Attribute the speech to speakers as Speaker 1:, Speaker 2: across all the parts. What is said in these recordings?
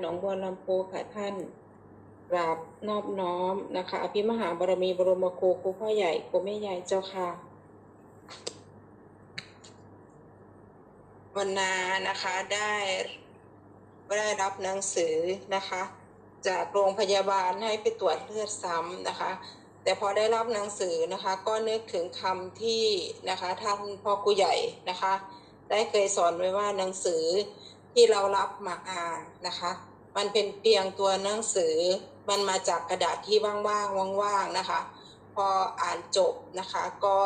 Speaker 1: หนองบัวลำพูค่ะท่านกราบนอบน้อมนะคะ อภิมหาบารมีบรมครูครูพ่อใหญ่ครูแม่ใหญ่เจ้าค่ะวันนานะคะได้ได้รับหนังสือนะคะ จากโรงพยาบาลให้ไปตรวจเลือดซ้ำนะคะ แต่พอได้รับหนังสือนะคะ ก็นึกถึงคำที่นะคะท่านพ่อครูใหญ่นะคะ ได้เคยสอนไว้ว่าหนังสือ ที่เรารับมาอ่านนะคะ มันเป็นเพียงตัวหนังสือ มันมาจากกระดาษที่ว่างๆว่างๆนะคะ พออ่านจบนะคะก็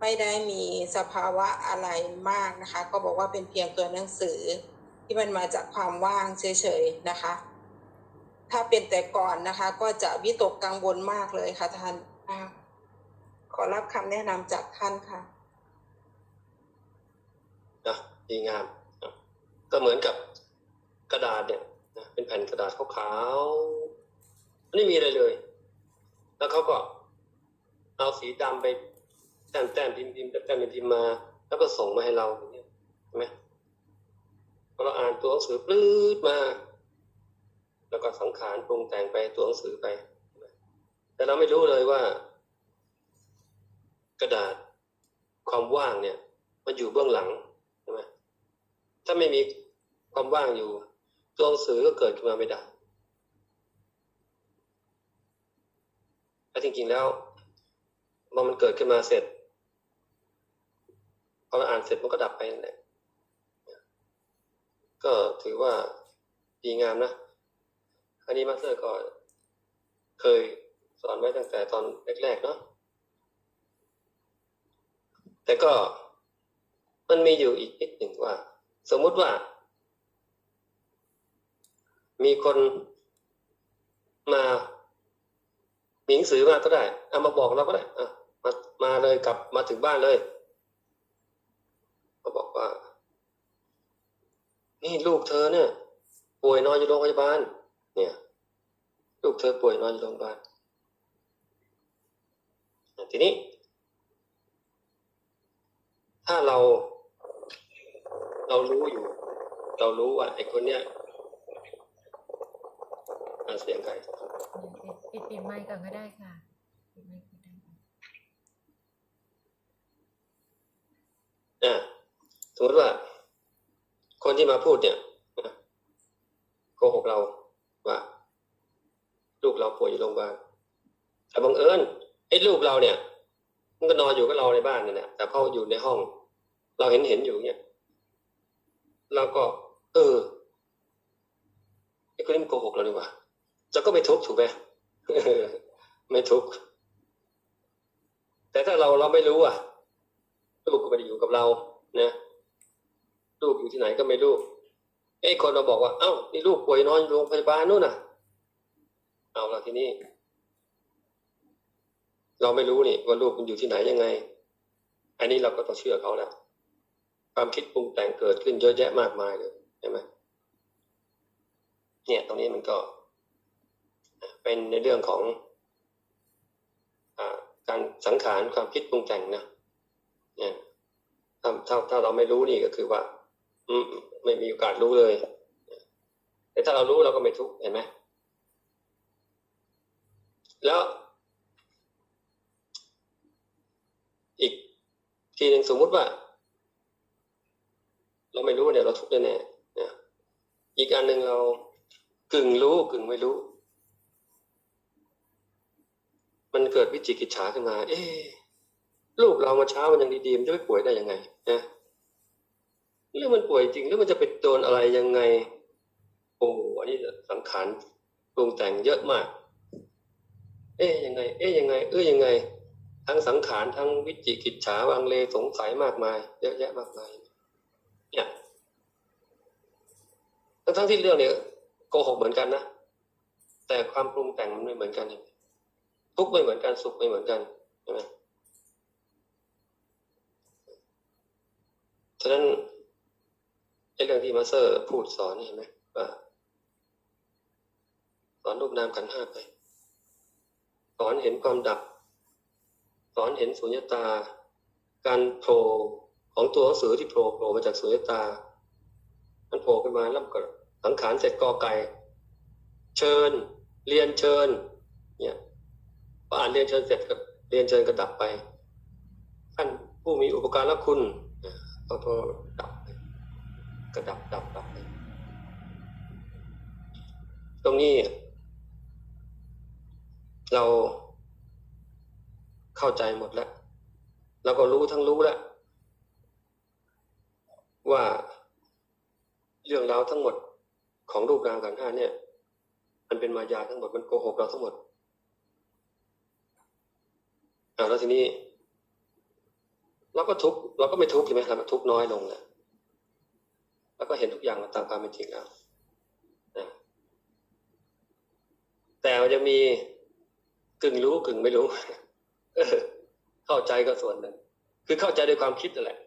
Speaker 1: ไม่ได้มีสภาวะอะไรมากนะคะ ก็บอกว่าเป็นเพียงตัวหนังสือ ที่มันมาจากความว่างเฉยๆนะคะ ถ้าเป็นแต่ก่อนนะคะ ก็จะวิตกกังวลมากเลยค่ะท่านขอรับคำแนะนำจากท่านค่ะ
Speaker 2: ดีงาม ก็เหมือนกับกระดาษเนี่ยนะเป็นแผ่นกระดาษขาวๆไม่มีอะไรเลย แล้วเขาก็เอาสีดำไปแต้มแต้มพิมพ์พิมพ์แต้มพิมพ์มา แล้วก็ส่งมาให้เราเงี้ยใช่ไหมพอเราอ่านตัวหนังสือปลื้ดมา แล้วก็สังขารปรุงแต่งไปตัวหนังสือไป แต่เราไม่รู้เลยว่า กระดาษความว่างเนี่ย มันอยู่เบื้องหลังใช่ไหมถ้าไม่มี ความว่างอยู่ ตัวหนังสือก็เกิดขึ้นมาไม่ได้และจริงๆแล้วพอมันเกิดขึ้นมาเสร็จพอเราอ่านเสร็จมันก็ดับไปนั่นแหละก็ถือว่าดีงามนะ อันนี้มาสเตอร์ก็เคยสอนไว้ตั้งแต่ตอนแรกๆเนาะ แต่ก็มันมีอยู่อีกนิดหนึ่งว่า สมมุติว่า มีคนมามีหนังสือมาก็ได้เอามาบอกเราก็ได้อะมามาเลยกลับมาถึงบ้านเลยก็บอกว่า นี่ลูกเธอเนี่ย ป่วยนอนอยู่โรงพยาบาลเนี่ย ลูกเธอป่วยนอนอยู่โรงพยาบาลทีนี้ ถ้าเรา เรารู้อยู่ เรารู้ว่าไอ้คนเนี้ย เสียงใคร
Speaker 3: ปิดปิดไมค์ก่อนก็ได้ค่ะปิดไมค์ก่อนได้ค่ะ
Speaker 2: อ่าสมมติว่า คนที่มาพูดเนี่ยนะโกหกเราว่าลูกเราป่วยอยู่โรงพยาบาลแต่บังเอิญไอ้ลูกเราเนี่ย มันก็นอนอยู่กับเราในบ้านนั่นแหละแต่เขาอยู่ในห้อง เราเห็นเห็นอยู่เนี่ยเราก็ เออไอ้คนนี้มันโกหกเราดีกว่า เราก็ไม่ทุกข์ถูกไหมไม่ทุกข์แต่ถ้าเราเราไม่รู้อะลูกก็ไม่ได้อยู่กับเรานะลูกอยู่ที่ไหนก็ไม่รู้ไอ้คนเราบอกว่า เอ้านี่ลูกป่วยนอนโรงพยาบาลนู่นน่ะ เอาละทีนี้เราไม่รู้นี่ว่าลูกมันอยู่ที่ไหนยังไง อันนี้เราก็ต้องเชื่อเขาแล้วความคิดปรุงแต่งเกิดขึ้นเยอะแยะมากมายเลยใช่ไหมเนี่ย ตรงนี้มันก็ เป็นในเรื่องของอการสังขารความคิดปรุงแต่งนะเนี่ยถ้าถ้าถ้าเราไม่รู้นี่ก็คือว่า อืมไม่มีโอกาสรู้เลย แต่ถ้าเรารู้เราก็ไม่ทุกข์เห็นไหมแล้ว อีกทีหนึ่งสมมุติว่า เราไม่รู้เนี่ยเราทุกข์แน่ๆเนี่ยอีกอันหนึ่งเรากึ่งรู้กึ่งไม่รู้ มันเกิดวิจิกิจฉาขึ้นมา เอ๊ะลูกเรามาเช้ามันยังดีๆมันจะไม่ป่วยได้ยังไงนะหรือมันป่วยจริงหรือมันจะไปโดนอะไรยังไง โอ้อันนี้สังขารปรุงแต่งเยอะมาก เอ๊ะยังไง เอ๊ะยังไง เอ้ยยังไง ทั้งสังขารทั้งวิจิกิจฉาวังเลสงสัยมากมาย เยอะแยะมากมาย เนี่ยทั้งทั้งที่เรื่องเนี่ยโกหกเหมือนกันนะแต่ความปรุงแต่งมันไม่เหมือนกัน ทุกข์ไม่เหมือนกันสุขไม่เหมือนกันใช่ไหมฉะนั้นไอ้เรื่องที่มาสเตอร์พูดสอนเห็นไหมว่าสอนรูปนามขันห้าไป สอนเห็นความดับ สอนเห็นสุญญตา การโผล่ของตัวหนังสือที่โผล่โผล่มาจากสุญญตา มันโผล่ขึ้นมาแล้วก็สังขารเสร็จกอไก่ เชิญ เรียนเชิญ เนี่ย พออ่านเรียนเชิญเสร็จก็เรียนเชิญก็ดับไปท่านผู้มีอุปการะคุณอ่าพอพอดับไปก็ดับดับดับไปตรงนี้ เราเข้าใจหมดแล้วเราก็รู้ทั้งรู้แล้วว่าเรื่องราวทั้งหมดของรูปนามขันห้าเนี่ย มันเป็นมายาทั้งหมดมันโกหกเราทั้งหมด อ่าแล้วทีนี้ เราก็ทุกเราก็ไม่ทุกใช่ไหมครับทุกน้อยลงแล้วแล้วก็เห็นทุกอย่างตามความเป็นจริงแล้วแต่มันจะมีกึ่งรู้กึ่งไม่รู้เออเข้าใจก็ส่วนหนึ่งคือเข้าใจด้วยความคิดนั่นแหละ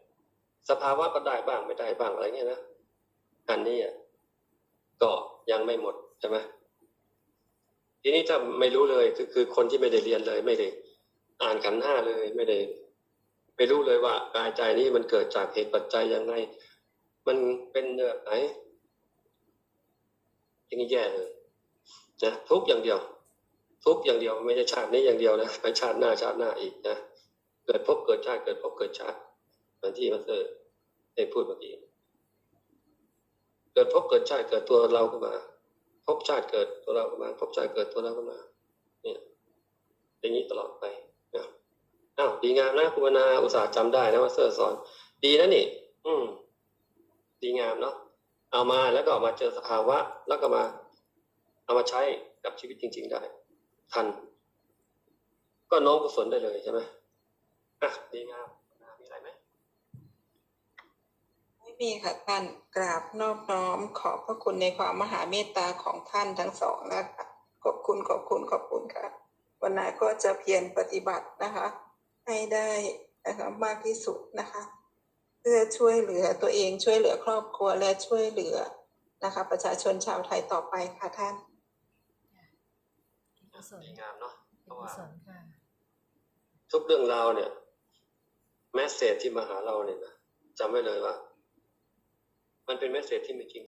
Speaker 2: สภาวะก็ได้บ้างไม่ได้บ้างอะไรเงี้ยนะอันนี้อะก็ยังไม่หมดใช่ไหมทีนี้ถ้าไม่รู้เลยคือคือคนที่ไม่ได้เรียนเลยไม่ได้ อ่านขันห้าเลยไม่ได้ไม่รู้เลยว่ากายใจนี้มันเกิดจากเหตุปัจจัยยังไง มันเป็นแบบไหนอย่างนี้แย่เลยนะทุกอย่างเดียว ทุกอย่างเดียวไม่ใช่ชาตินี้อย่างเดียวนะไปชาติหน้าชาติหน้าอีกนะเกิดพบเกิดชาติเกิดพบเกิดชาติเหมือนที่มันเออได้พูดเมื่อกี้เกิดพบเกิดชาติเกิดตัวเราขึ้นมาพบชาติเกิดตัวเราขึ้นมาพบชาติเกิดตัวเราขึ้นมา เนี่ยอย่างนี้ตลอดไป อ้าวดีงามนะคุณวนาอุตสาห์จำได้นะว่าเซอร์สอน ดีนะนี่ อืม ดีงามเนาะเอามาแล้วก็เอามาเจอสภาวะ แล้วก็มา เอามาใช้กับชีวิตจริง ๆ ได้ ทัน ก็น้อมกุศลได้เลยใช่ไหมอะดีงามมีอะไรไหม
Speaker 1: ไม่มีค่ะท่านกราบนอบน้อมขอบพระคุณในความมหาเมตตาของท่านทั้งสองนะคะขอบคุณขอบคุณขอบคุณค่ะวันนี้ก็จะเพียรปฏิบัตินะคะ ให้ได้นะคะมากที่สุดนะคะ เพื่อช่วยเหลือตัวเองช่วยเหลือครอบครัวและช่วยเหลือนะคะ ประชาชนชาวไทยต่อไปค่ะท่าน
Speaker 3: กุศล
Speaker 2: ดีงามเนาะเพ
Speaker 3: เป็น
Speaker 2: ราะ
Speaker 3: กุ
Speaker 2: ว่า
Speaker 3: ศลค่ะ
Speaker 2: ทุกเรื่องราวเนี่ยแมสเซจที่มาหาเราเนี่ยนะจำไว้เลยว่า มันเป็นแมสเซจที่มีจริง